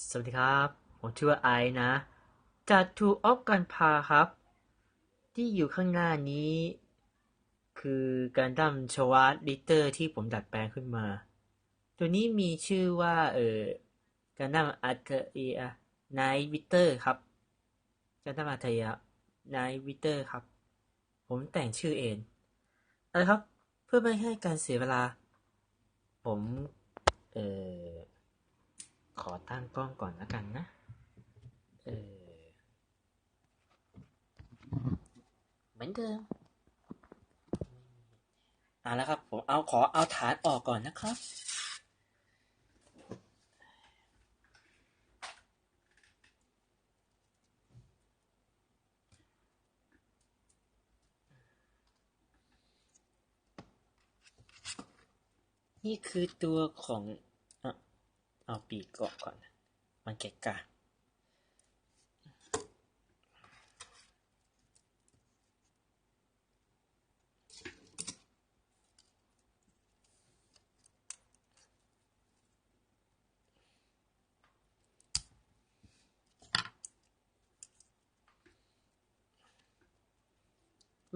สวัสดีครับ ผมชื่อว่าไอนะ จากทูออฟกันพาครับ ที่อยู่ข้างหน้านี้ คือการดั้มชวาร์ลิเตอร์ที่ผมดัดแปลงขึ้นมา ตัวนี้มีชื่อว่าเออการดั้มอัตเอียไนวิเตอร์ครับการดั้มอัตเอียไนวิเตอร์ครับ ผมแต่งชื่อเองอะครับ เพื่อไม่ให้การเสียเวลา ผม เออ ขอตั้งกล้องก่อนแล้วกันนะ เออ เหมือนเดิม เอาแล้วครับ ผมเอาขอเอาฐานออกก่อนนะครับนี่คือตัวของอะ เอาปีกเกาะก่อน มันเกะกะ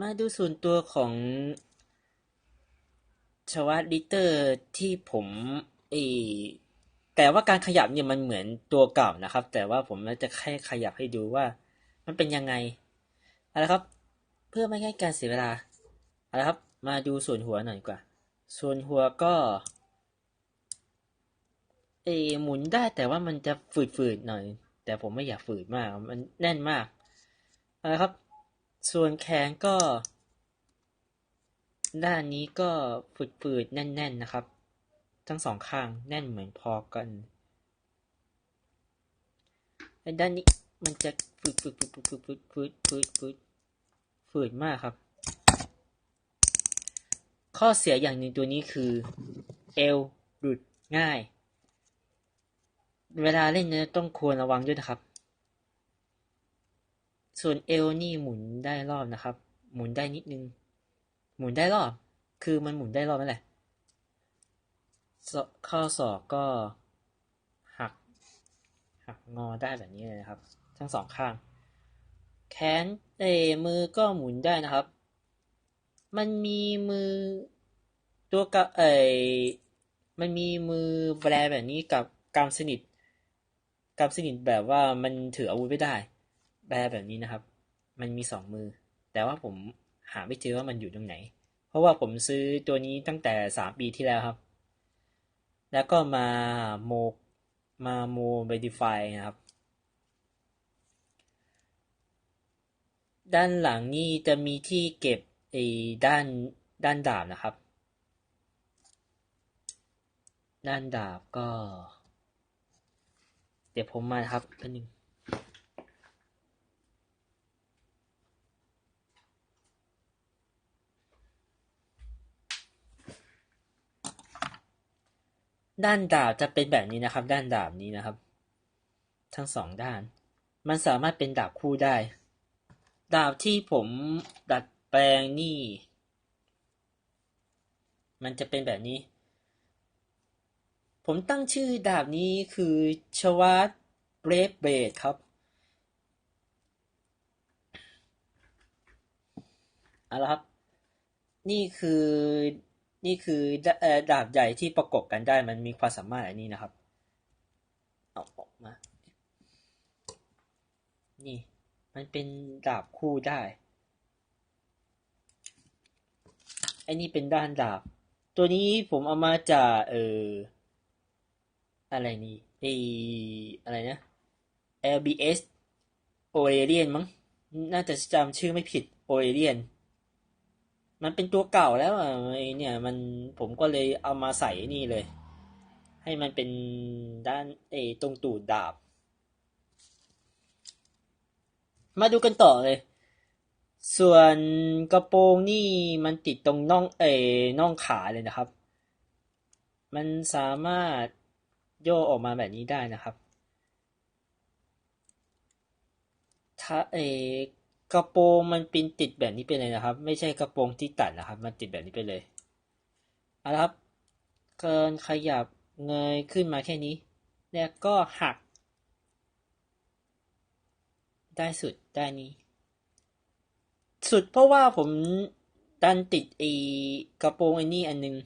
มาดูส่วนตัวของชวัตลิเตอร์ที่ผมเออ แต่ว่าการขยับเนี่ยมันเหมือนตัวเก่านะครับ แต่ว่าผมจะแค่ขยับให้ดูว่า มันเป็นยังไงเอาละครับ เพื่อไม่ให้การเสียเวลาเอาละครับ มาดูส่วนหัวหน่อยกว่า ส่วนหัวก็เออหมุนได้แต่ว่ามันจะฝืดๆหน่อย แต่ผมไม่อยากฝืดมาก มันแน่นมากเอาละครับ ส่วนแขนก็ ด้านนี้ก็ฝืดๆแน่น ๆนะครับ ทั้งสองข้างแน่นเหมือนพอกันไอ้ด้านนี้มันจะฝืดฝืดฝืดฝืดฝืดฝืดฝืดฝืดฝืดมากครับ ข้อเสียอย่างหนึ่งตัวนี้คือเอวหลุดง่าย เวลาเล่นเนี่ยต้องควรระวังด้วยนะครับ ส่วนเอวนี่หมุนได้รอบนะครับ หมุนได้นิดนึง หมุนได้รอบ คือมันหมุนได้รอบนั่นแหละ ข้อศอกก็หัก หักงอได้แบบนี้เลยนะครับ ทั้งสองข้าง แขนเอมือก็หมุนได้นะครับ มันมีมือตัวกับเอมันมีมือแบรแบบนี้กับกำสนิทกำสนิทแบบว่ามันถืออาวุธไม่ได้แบรแบบนี้นะครับ มันมีสองมือ แต่ว่าผมหาไม่เจอว่ามันอยู่ตรงไหน เพราะว่าผมซื้อตัวนี้ตั้งแต่สามปีที่แล้วครับ แล้วก็มาโมมาโมเบดิฟายนะครับ ด้านหลังนี่จะมีที่เก็บไอ้ด้านด้านดาบนะครับ ด้านดาบก็ เดี๋ยวผมมาครับอันหนึ่ง ด้านดาบจะเป็นแบบนี้นะครับ ด้านดาบนี้นะครับ ทั้งสองด้าน มันสามารถเป็นดาบคู่ได้ ดาบที่ผมดัดแปลงนี่ มันจะเป็นแบบนี้ ผมตั้งชื่อดาบนี้คือชวาร์ตเบรฟเบดครับเอาละครับ นี่คือ นี่คือดาบใหญ่ที่ประกบกันได้มันมีความสามารถอันนี้นะครับ เอาออกมา นี่ มันเป็นดาบคู่ได้ไอ้นี่เป็นด้านดาบ ตัวนี้ผมเอามาจากเอออะไรนี่ไออะไรนะ LBS o a l i e n มั้ง น่าจะจำชื่อไม่ผิด o a l i e n มันเป็นตัวเก่าแล้วอะไอเนี่ย มันผมก็เลยเอามาใส่นี่เลย ให้มันเป็นด้านเอตรงตูดดาบ มาดูกันต่อเลย ส่วนกระโปรงนี่มันติดตรงน่องเอน่องขาเลยนะครับ มันสามารถโยกออกมาแบบนี้ได้นะครับถ้าเอ ระโปรงมันเป็นติดแบบนี้ไปเลยนะครับ ไม่ใช่กระโปรงที่ตัดนะครับ มันติดแบบนี้ไปเลยเอาละครับเกินขยับเงยขึ้นมาแค่นี้ แล้วก็หัก ได้สุดได้นี้ สุดเพราะว่าผมดันติดไอ้กระโปรงไอ้นี่อันนึง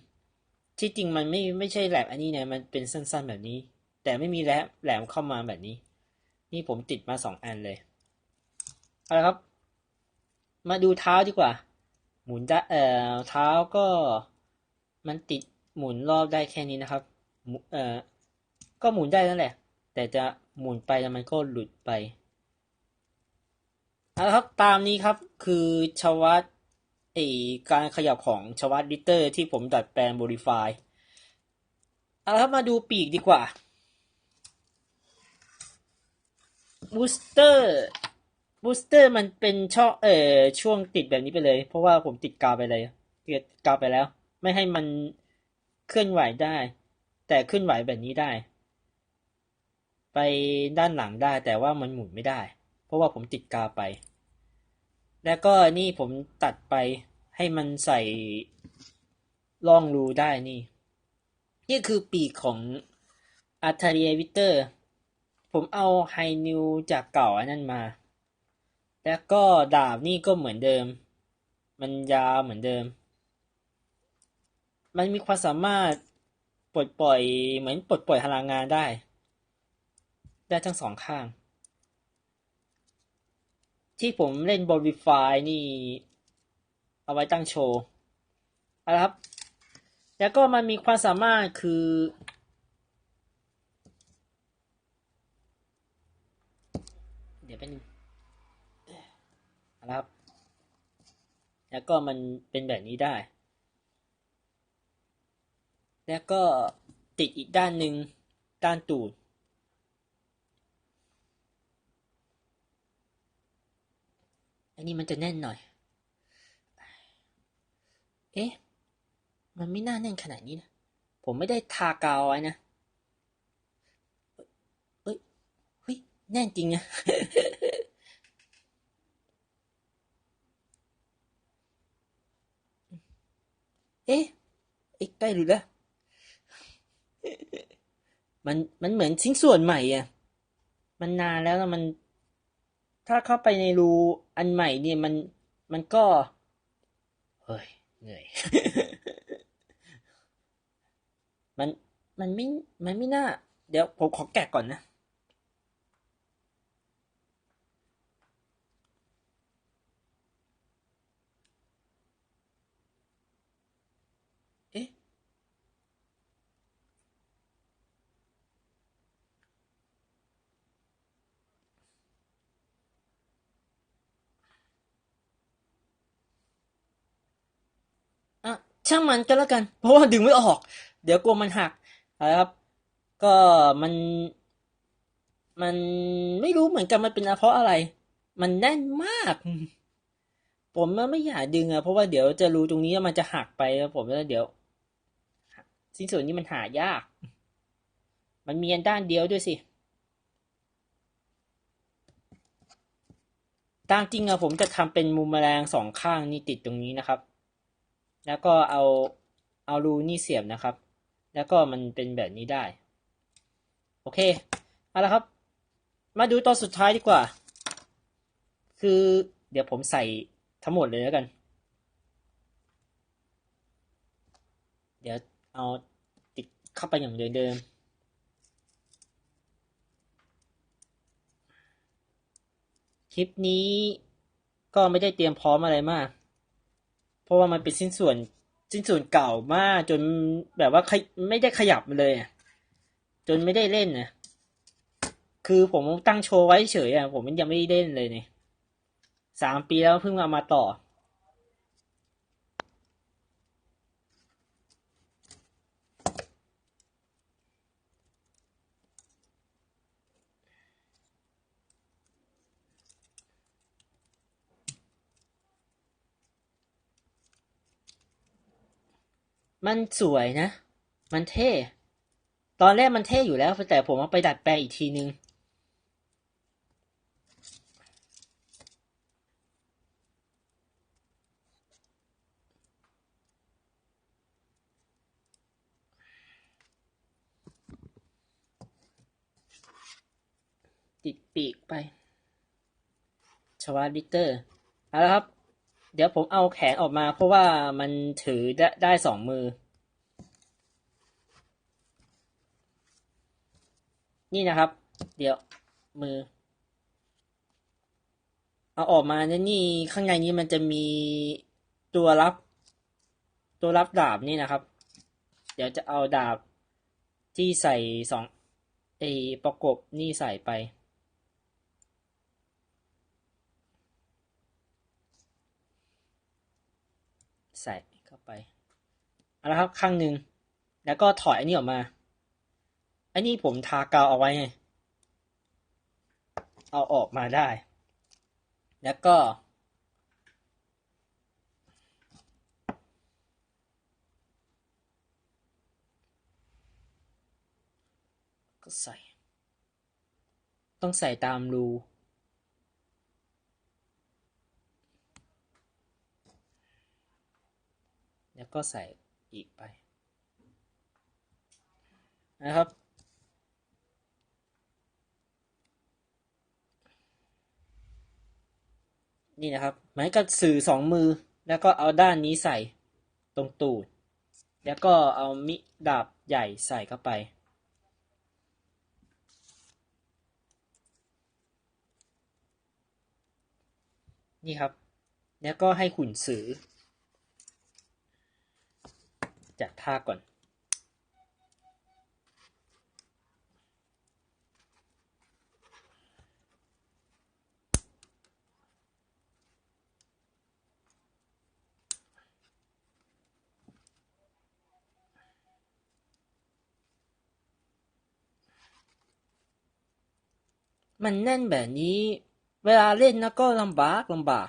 ที่จริงมันไม่ไม่ใช่แหลมอันนี้เนะมันเป็นสั้นๆแบบนี้ แต่ไม่มีแหลมแหลมเข้ามาแบบนี้ นี่ผมติดมาสองอันเลยเอาละครับ มาดูเท้าดีกว่า หมุนได้เอ่อเท้าก็มันติดหมุนรอบได้แค่นี้นะครับเอ่อก็หมุนได้นั่นแหละ แต่จะหมุนไปแล้วมันก็หลุดไปเอาละครับตามนี้ครับคือชวัตไอการขยับของชวัตลิเตอร์ที่ผมดัดแปลง modify เอาละครับมาดูปีกดีกว่าบูสเตอร์ บูสเตอร์มันเป็นช่องเอ่อช่วงติดแบบนี้ไปเลย เพราะว่าผมติดกาวไปเลยติดกาวไปแล้ว ไม่ให้มันเคลื่อนไหวได้ แต่เคลื่อนไหวแบบนี้ได้ ไปด้านหลังได้แต่ว่ามันหมุนไม่ได้ เพราะว่าผมติดกาวไป แล้วก็นี่ผมตัดไปให้มันใส่ร่องรูได้นี่ นี่คือปีกของอัตเรียวิเตอร์ ผมเอาไฮนิวจากเก่าอันนั้นมา แล้วก็ดาบนี่ก็เหมือนเดิม มันยาวเหมือนเดิม มันมีความสามารถปลดปล่อยเหมือนปลดปล่อยพลังงานได้ ได้ทั้งสองข้าง ที่ผมเล่นบอลวิฟายนี่ เอาไว้ตั้งโชว์เอาละครับ แล้วก็มันมีความสามารถคือ เดี๋ยวเป็น งเอาละครับ แล้วก็มันเป็นแบบนี้ได้ แล้วก็ติดอีกด้านหนึ่งด้านตูดอันนี้มันจะแน่นหน่อย เอ๊ะ มันไม่น่าแน่นขนาดนี้นะ ผมไม่ได้ทากาวไว้นะเอ้ย เฮ้ย แน่นจริงนะ เอ๊ะเอ๊ะใกล้หรือล้วมันมันเหมือนชิ้นส่วนใหม่อะ มันนานแล้วแล้วมัน ถ้าเข้าไปในรูอันใหม่เนี่ยมันมันก็ เฮ้ยเหนื่อย มันมันไม่มันไม่น่า เดี๋ยวผมขอแกะก่อนนะ ช่างมันก็แล้วกัน เพราะว่าดึงไม่ออก เดี๋ยวกลัวมันหักนะครับ ก็มัน มันไม่รู้เหมือนกันมันเป็นเพราะอะไร มันแน่นมาก ผมไม่อยากดึงอะเพราะว่าเดี๋ยวจะรูตรงนี้มันจะหักไปแล้วผมแล้วเดี๋ยวสิ้นส่วนนี้มันหายาก มันมีอันด้านเดียวด้วยสิ ตามจริงอะผมจะทำเป็นมุมแมลงสองข้างนี่ติดตรงนี้นะครับ แล้วก็เอาเอารูนี่เสียบนะครับ แล้วก็มันเป็นแบบนี้ได้ โอเค เอาละครับ มาดูตอนสุดท้ายดีกว่า คือเดี๋ยวผมใส่ทั้งหมดเลยแล้วกัน เดี๋ยวเอาติดเข้าไปอย่างเดิมคลิปนี้ก็ไม่ได้เตรียมพร้อมอะไรมาก ราะว่ามันเป็นสิ้นส่วนสิ้นส่วนเก่ามากจนแบบว่าไม่ได้ขยับเลยจนไม่ได้เล่นนะคือผมตั้งโชว์ไว้เฉยอะผมยังไม่ได้เล่นเลยเนี่ยสามปีแล้วเพิ่งเอามาต่อ มันสวยนะ มันเท่ ตอนแรกมันเท่อยู่แล้ว แต่ผมเอาไปดัดแปลงอีกทีนึง ติดปีกไป ชวาลิเตอร์ เอาละครับ เดี๋ยวผมเอาแขนออกมา เพราะว่ามันถือได้ได้สองมือ นี่นะครับ เดี๋ยวมือ เอาออกมาเนี่ยนี่ข้างในนี้มันจะมีตัวรับ ตัวรับดาบนี่นะครับ เดี๋ยวจะเอาดาบที่ใส่สองไอประกบนี่ใส่ไป ใส่เข้าไปเอาละครับข้างหนึ่งแล้วก็ถอยอันนี้ออกมาอันนี้ผมทากาวเอาไว้ไงเอาออกมาได้ แล้วก็ ก็ใส่ ต้องใส่ตามรู แล้วก็ใส่อีกไปนะครับ นี่นะครับหมือนกับสื่อสองมือแล้วก็เอาด้านนี้ใส่ตรงตูด แล้วก็เอามิดาบใหญ่ใส่เข้าไป นี่ครับ แล้วก็ให้ขุนสือ จัดท่าก่อน มันแน่นแบบนี้ เวลาเล่นนะก็ลำบากลำบาก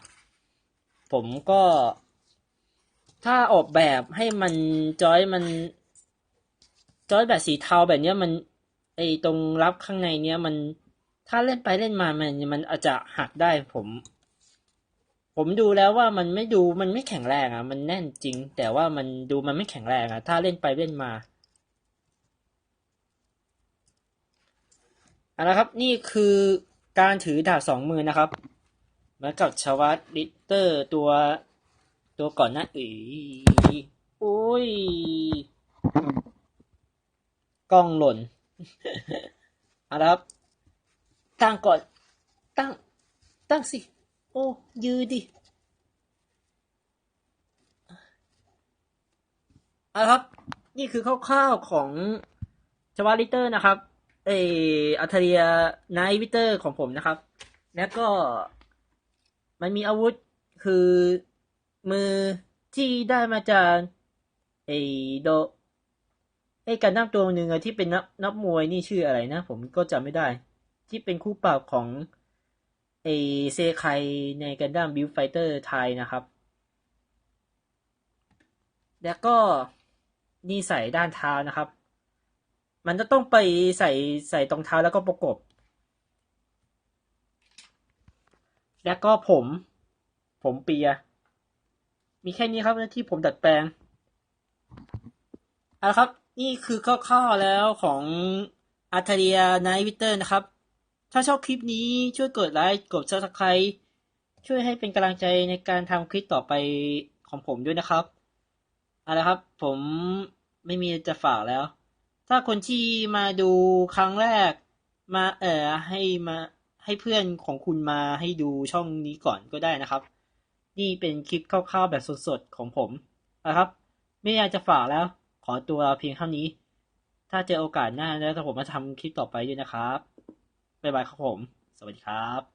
ผมก็ ถ้าออกแบบให้มันจอยมัน จอยแบบสีเทาแบบเนี้ยมันไอตรงรับข้างในเนี้ยมันถ้าเล่นไปเล่นมามันมันอาจจะหักได้ผม ผมดูแล้วว่ามันไม่ดูมันไม่แข็งแรงอะ มันแน่นจริง แต่ว่ามันดูมันไม่แข็งแรงอะ ถ้าเล่นไปเล่นมาเอาละครับนี่คือการถือดาบสองมือนะครับเหมือนกับชวัตลิเตอร์ตัว ตัวก่อนน้าอีโอ้ย กล้องหล่นเอาละครับ ตั้งก่อน ตั้ง ตั้งสิ โอ้ ยืดดิเอาละครับ นี่คือคร่าวๆของชวาลิเตอร์นะครับ เอออัธเรียไนวิเตอร์ของผมนะครับ แล้วก็มันมีอาวุธคือ มือที่ได้มาจากไอโดไอการนับตัวหนึ่งอะที่เป็นนับนับมวยนี่ชื่ออะไรนะ ผมก็จำไม่ได้ ที่เป็นคู่ปรับของไอเซไคในกันดั้มบิวไฟเตอร์ไทยนะครับ แล้วก็นี่ใส่ด้านเท้านะครับ มันจะต้องไปใส่ใส่ตรงเท้าแล้วก็ประกบ แล้วก็ผม ผมเปีย มีแค่นี้ครับที่ผมดัดแปลงเอาละครับ นี่คือข้าวๆแล้วของอาร์เทียไนวิเตอร์นะครับ ถ้าชอบคลิปนี้ช่วยกดไลค์กดซับสไครต์ช่วยให้เป็นกำลังใจในการทำคลิปต่อไปของผมด้วยนะครับเอาละครับ ผมไม่มีจะฝากแล้ว ถ้าคนที่มาดูครั้งแรกมาเอ่อให้มาให้เพื่อนของคุณมาให้ดูช่องนี้ก่อนก็ได้นะครับ นี่เป็นคลิปคร่าวๆแบบสดๆของผมนะครับ ไม่อยากจะฝากแล้ว ขอตัวเพียงเท่านี้ ถ้าเจอโอกาสหน้าแล้วผมมาทำคลิปต่อไปด้วยนะครับบ๊ายบายครับผม สวัสดีครับ